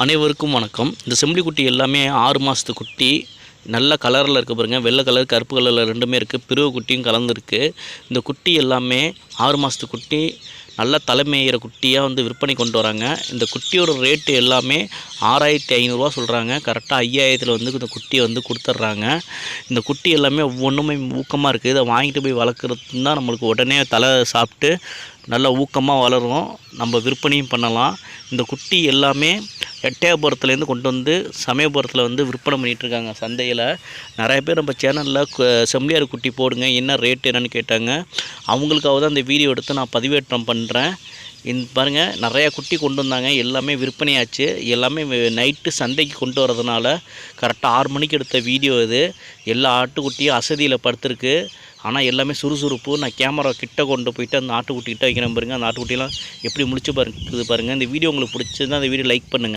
அனைவருக்கும் வணக்கம். இந்த செம்பளி குட்டி எல்லாமே ஆறு மாதத்து குட்டி. நல்ல கலரில் இருக்க பாருங்க. வெள்ளை கலர் கருப்பு கலரில் ரெண்டுமே இருக்குது பிறவு குட்டியும் கலந்துருக்கு. இந்த குட்டி எல்லாமே ஆறு மாதத்து குட்டி. நல்ல தலைமையிற குட்டியாக வந்து விற்பனை கொண்டு வராங்க. இந்த குட்டியோட ரேட்டு எல்லாமே ஆறாயிரத்தி ஐநூறுரூவா சொல்கிறாங்க கரெக்டாக ஐயாயிரத்தில் வந்து இந்த குட்டியை வந்து கொடுத்துட்றாங்க. இந்த குட்டி எல்லாமே ஒவ்வொன்றுமே ஊக்கமாக இருக்குது இதை வாங்கிட்டு போய் வளர்க்குறது தான் நம்மளுக்கு உடனே தலை சாப்பிட்டு நல்ல ஊக்கமாக வளரும். நம்ம விற்பனையும் பண்ணலாம். இந்த குட்டி எல்லாமே எட்டயபுரத்துலேருந்து கொண்டு வந்து சமயபுரத்தில் வந்து விற்பனை பண்ணிகிட்ருக்காங்க. சந்தையில் நிறைய பேர் நம்ம சேனலில் செம்மலியார் குட்டி போடுங்க என்ன ரேட் என்னன்னு கேட்டாங்க. அவங்களுக்காக தான் அந்த வீடியோ எடுத்து நான் பதிவேற்றம் பண்ணுறேன். இந்த பாருங்கள் நிறையா குட்டி கொண்டு வந்தாங்க. எல்லாமே விற்பனையாச்சு. எல்லாமே நைட்டு சந்தைக்கு கொண்டு வரதுனால கரெக்டாக ஆறு மணிக்கு எடுத்த வீடியோ இது. எல்லா ஆட்டுக்குட்டியும் அசதியில் படுத்துருக்கு. ஆனால் எல்லாமே சுறுசுறுப்பு. நான் கேமரா கிட்ட கொண்டு போயிட்டு அந்த ஆட்டுக்குட்டிகிட்ட வைக்கிறேன் பாருங்கள் அந்த ஆட்டுக்குட்டிலாம் எப்படி முடிச்சு பாருங்க பாருங்கள் இந்த வீடியோ உங்களுக்கு பிடிச்சிருந்தா அந்த வீடியோ லைக் பண்ணுங்கள்